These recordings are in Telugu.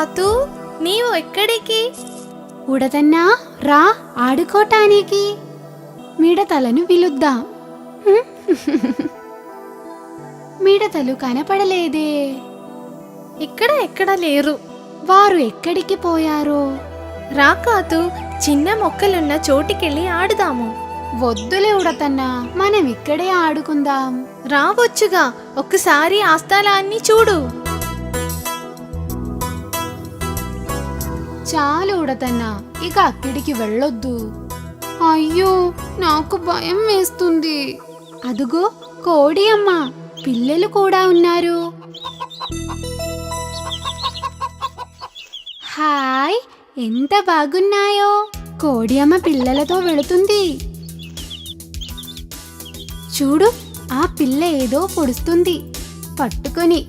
కాతూ నీవు ఎక్కడికి? ఉడతన్నా రా ఆడుకోటానికి. మిడతలను పిలుద్దాం? మిడతలు కనపడలేదే. ఇక్కడ ఎక్కడ లేరు? వారు ఎక్కడికి పోయారో? రా కాతూ చిన్న మొక్కలున్న చోటికెళ్ళి ఆడుదాము. వద్దులే ఉడతన్నా మనం ఇక్కడే ఆడుకుందాం. రావచ్చుగా ఒక్కసారి ఆ స్థలాన్ని చూడు. చాలు ఉడతన్నా. ఇక అక్కడికి వెళ్ళొద్దు. అయ్యో నాకు భయం వేస్తుంది. అదుగో కోడి అమ్మ. పిల్లలు కూడా ఉన్నారు. హాయ్ ఎంత బాగున్నాయో. కోడి అమ్మ పిల్లలతో వెళుతుంది. చూడు ఆ పిల్ల ఏదో పొడుస్తుంది. పట్టుకొని.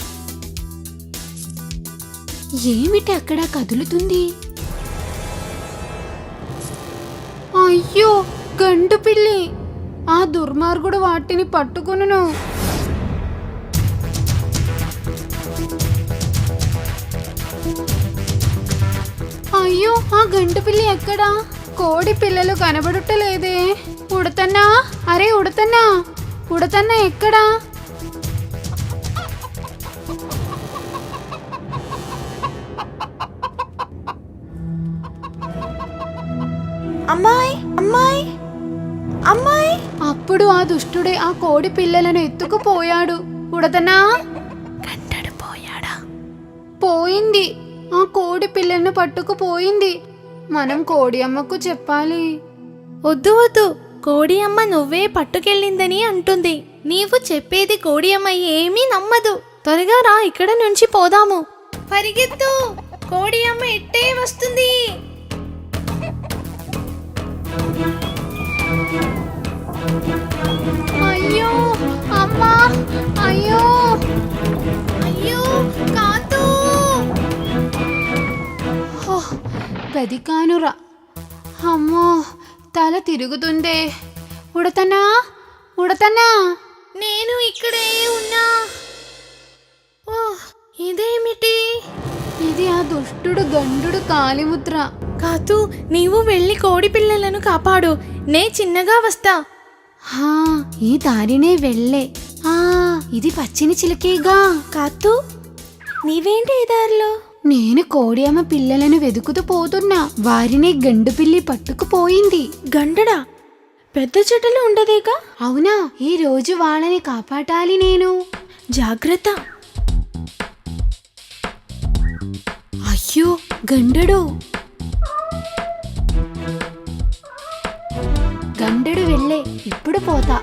ఏమిటి అక్కడ కదులుతుంది? అయ్యో గండు పిల్లి. ఆ దుర్మార్గుడు వాటిని పట్టుకును అయ్యో ఆ గంటు పిల్లి ఎక్కడా? కోడి పిల్లలు కనబడుటలేదే. ఉడతన్నా? అరే ఉడతన్నా? ఉడతన్నా ఎక్కడా? అమ్మాయి! అప్పుడు ఆ దుష్టుడే ఆ కోడి పిల్లలను ఎత్తుకుపోయాడు? ఉడతనా? కంటడు పోయాడా? పోయింది. ఆ కోడి పిల్లను పట్టుకుపోయింది. మనం కోడి అమ్మకు చెప్పాలి. వద్దు వద్దు. కోడి అమ్మ నువ్వే పట్టుకెళ్ళిందని అంటుంది. నీవు చెప్పేది కోడి అమ్మ ఏమీ నమ్మదు. త్వరగా రా ఇక్కడ నుంచి పోదాము. పరిగెత్తు. కోడి అమ్మ ఇట్టే వస్తుంది? అయ్యో అమ్మా అయ్యో అయ్యో కాతూ! హో, అమ్మో తల తిరుగుతుందే. ఉడతనా? ఉడతనా? నేను ఇక్కడే ఉన్నా. ఓ ఇదేమిటి? ఇది ఆ దుష్టుడు గండుడు కాలిముద్ర. కాతు నీవు వెళ్ళి కోడి పిల్లలను కాపాడు. నే చిన్నగా వస్తా. హా ఈ దారినే వెళ్ళే ఆ ఇది పచ్చిని చిలకేగా కాతూ నీవేంటి ఈ దారిలో నేను కోడి అమ్మ పిల్లలను వెతుకుతూ పోతున్నా వారిని గండు పిల్లి పట్టుకుపోయింది గండడా పెద్ద చెట్టులు ఉండదేగా అవునా ఈ రోజు వాళ్ళని కాపాడాలి నేను జాగ్రత్త అయ్యో గండడు వెళ్ళే ఇప్పుడు పోతా.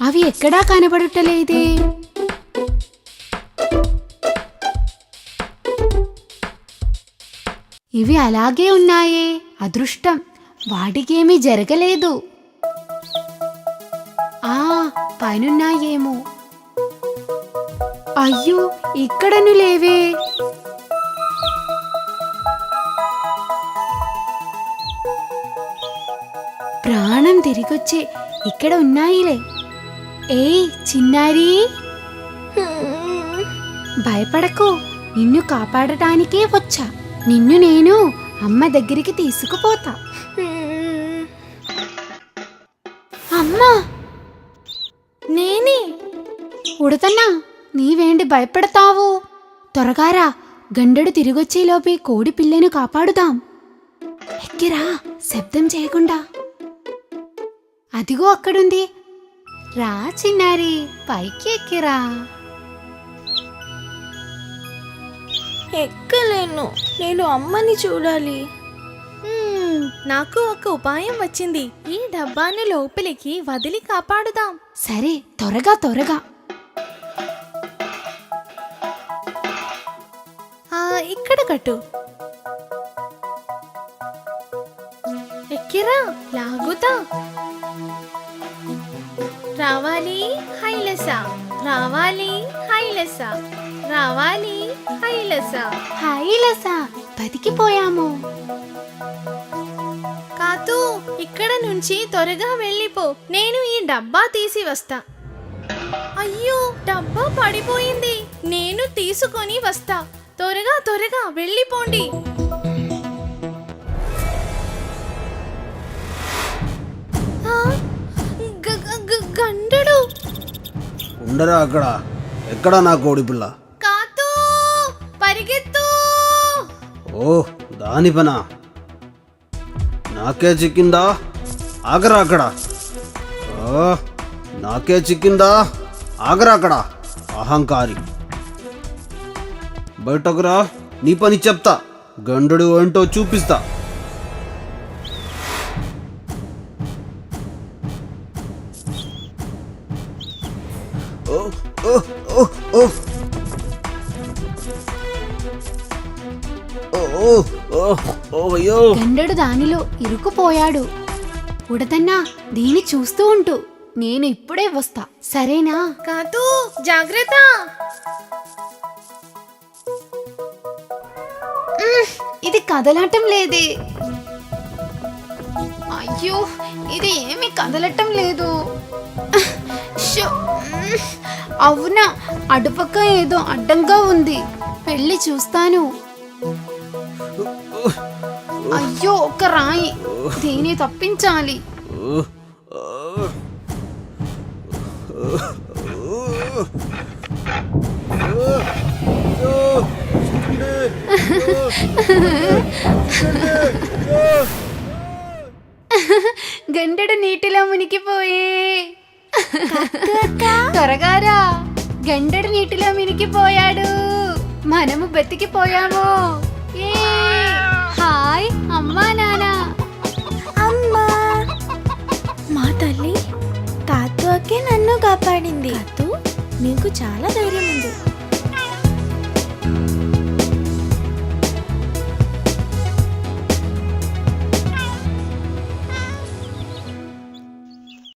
అవి ఎక్కడా కనబడటలేదే. ఇవి అలాగే ఉన్నాయే అదృష్టం. వాటికేమీ జరగలేదు. ఆ పైనున్నాయేమో. అయ్యో ఇక్కడను లేవే. ప్రాణం తిరిగొచ్చే ఇక్కడ ఉన్నాయిలే. ఏ చిన్నారి. భయపడకు నిన్ను కాపాడటానికే వచ్చా. నిన్ను నేను అమ్మ దగ్గరికి తీసుకుపోతా. అమ్మా నేనే. ఉడతన్నా. నీవేంటి భయపడతావు? త్వరగారా గండడు తిరిగొచ్చేలోపే కోడి పిల్లను కాపాడుదాం. ఎక్కిరా శబ్దం చేయకుండా. అదిగో అక్కడుంది. రా చిన్నారి పైకి ఎక్కిరా ఎక్కలేను నేను అమ్మని చూడాలి. నాకు ఒక ఉపాయం వచ్చింది. ఈ డబ్బాను లోపలికి వదిలి కాపాడుదాం. సరే త్వరగా త్వరగా. ఇక్కడ కట్టు. ఎక్కిరా లాగుతా. రావాలి హైలస రావాలి హైలస రావాలి హైలస హాయ్ లసా బతికిపోయాము. కాతూ ఇక్కడ నుంచి త్వరగా వెళ్ళిపో. నేను ఈ డబ్బా తీసి వస్తా. అయ్యో డబ్బా పడిపోయింది. నేను తీసుకొని వస్తా. త్వరగా త్వరగా వెళ్ళిపోండి. గండడు. ఉండరా అక్కడ? ఎక్కడా నా కోడి పిల్ల? కాతూ పరిగెత్తు. ఓ దాని పనా? నాకే చిక్కిందా? ఆగరా అక్కడ. నాకే చిక్కిందా? ఆగరా అక్కడ అహంకారి. బయటకురా నీ పని చెప్తా గండుడు ఏంటో చూపిస్తా ఓ ఓ ఓ ఓ ఓ ఓ గండడు దానిలో ఇరుక్కుపోయాడు ఉడతన్నా దీన్ని చూస్తూ ఉంటూ నేను ఇప్పుడే వస్తా సరేనా కాదు జాగ్రత్త ఇది కదలటం లేదే అయ్యో ఇది ఏమీ కదలటం లేదు అవునా అటుపక్క ఏదో అడ్డంగా ఉంది వెళ్ళి చూస్తాను అయ్యో ఒక రాయి దీన్ని తప్పించాలి ఓ, ఓ, గంటడు నీటిలో మునిగిపోయే. త్వరగారా. గంటడు నీటిలో మునిగిపోయాడు. మనము బతికిపోయాము. హాయ్ అమ్మా నాన్న అమ్మా. మా తల్లి అక్కే నన్ను కాపాడింది. కాతు? నీకు చాలా ధైర్యం ఉంది